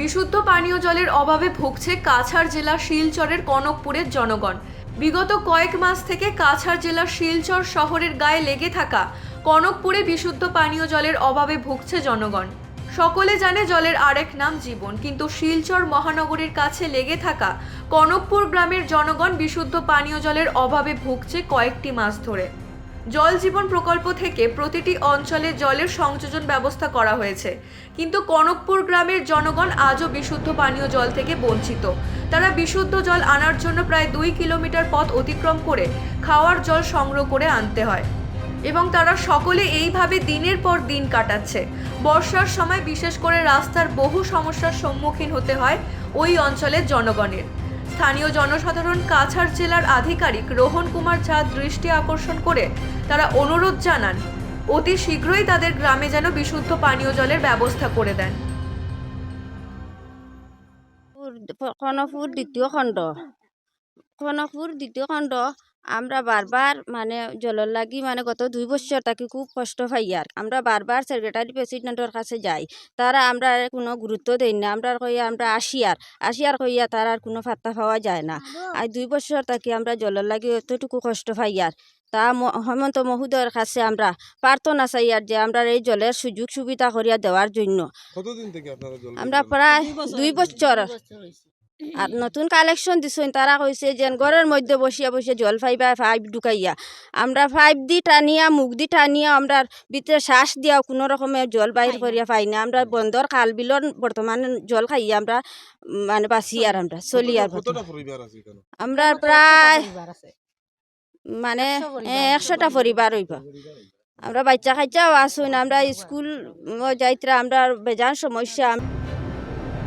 বিশুদ্ধ পানীয় জলের অভাবে ভুগছে কাছাড় জেলার শিলচরের কনকপুরের জনগণ। বিগত কয়েক মাস থেকে কাছাড় জেলার শিলচর শহরের গায়ে লেগে থাকা কনকপুরে বিশুদ্ধ পানীয় জলের অভাবে ভুগছে জনগণ। সকলে জানে জলের আরেক নাম জীবন, কিন্তু শিলচর মহানগরীর কাছে লেগে থাকা কনকপুর গ্রামের জনগণ বিশুদ্ধ পানীয় জলের অভাবে ভুগছে কয়েকটি মাস ধরে। জল জীবন প্রকল্প থেকে প্রতিটি অঞ্চলে জলের সংযোজন ব্যবস্থা করা হয়েছে। কিন্তু কনকপুর গ্রামের জনগণ আজও বিশুদ্ধ পানীয় জল থেকে বঞ্চিত। তারা বিশুদ্ধ জল আনার জন্য প্রায় দুই কিলোমিটার পথ অতিক্রম করে খাওয়ার জল সংগ্রহ করে আনতে হয়। এবং তারা সকলে এইভাবে দিনের পর দিন কাটাচ্ছে। বর্ষার সময় বিশেষ করে রাস্তার বহু সমস্যার সম্মুখীন হতে হয় ওই অঞ্চলের জনগণের। স্থানীয় জনসাধারণ কাছাড় জেলার আধিকারিক রোহন কুমার ঝা দৃষ্টি আকর্ষণ করে তারা অনুরোধ জানান, অতি শীঘ্রই তাদের গ্রামে যেন বিশুদ্ধ পানীয় জলের ব্যবস্থা করে দেন। কনকপুর দ্বিতীয় খণ্ড। কনকপুর দ্বিতীয় খণ্ড আমরা বারবার মানে জলের লাগি মানে গত দুই বছর থাকি খুব কষ্ট পাই আর। আমরা বারবার সেক্রেটারি প্রেসিডেন্টের কাছে যাই। তারা আমরা আর কোনো গুরুত্ব দেই না। আমরা কইয়া আমরা আসিয়ার আসিয়ার কইয়া তার আর কোনো ফাত্তা পাওয়া যায় না। আর দুই বছর থাকি আমরা জলের লাগি এতটুকু কষ্ট পাই আর। তা হেমন্ত মহোদয়ের কাছে আমরা প্রার্থনা চাই আর যে আমরা এই জলের সুযোগ সুবিধা করিয়া দেওয়ার জন্য। কতদিন থেকে আপনারা জল আমরা প্রায় দুই বছর আর নতুন কালেকশন দিছেন তারা কইছে যে ঘরের মধ্যে বসিয়া বসিয়া জল পাইবা পাইপ ঢুকাইয়া। আমরা পাইপ দি টানিয়া মুখ দি টানিয়া আমরা ভিতরে শ্বাস দিয়া কোনো রকমের জল বাইর করিয়া পাই না। আমরা বন্দর খাল বিলর বর্তমানে জল খাইয়া আমরা মানে বাঁচি আর আমরা চলি আর আমরা প্রায় মানে একশোটা পরিবার। হইব। আমরা বাচ্চা কাচ্চাও আসুন আমরা স্কুল যাইতরা আমরা বেজান সমস্যা।